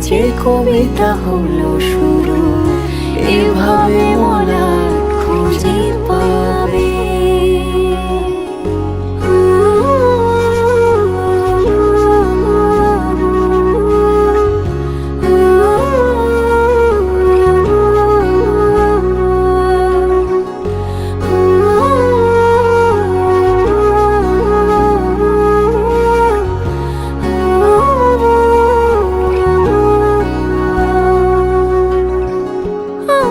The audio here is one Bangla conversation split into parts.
যে কবিতা হলো শুরু এভাবে মনে খুঁজে পাবে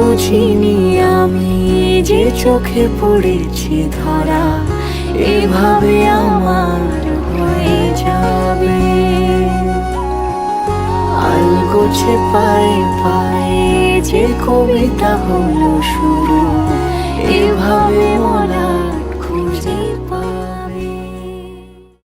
বুঝিনি আমি যে চোখে পড়েছি ধরা, এভাবে আমার হয়ে যাবে। আলগোছে পায়ে পায়ে যে কবিতা হলো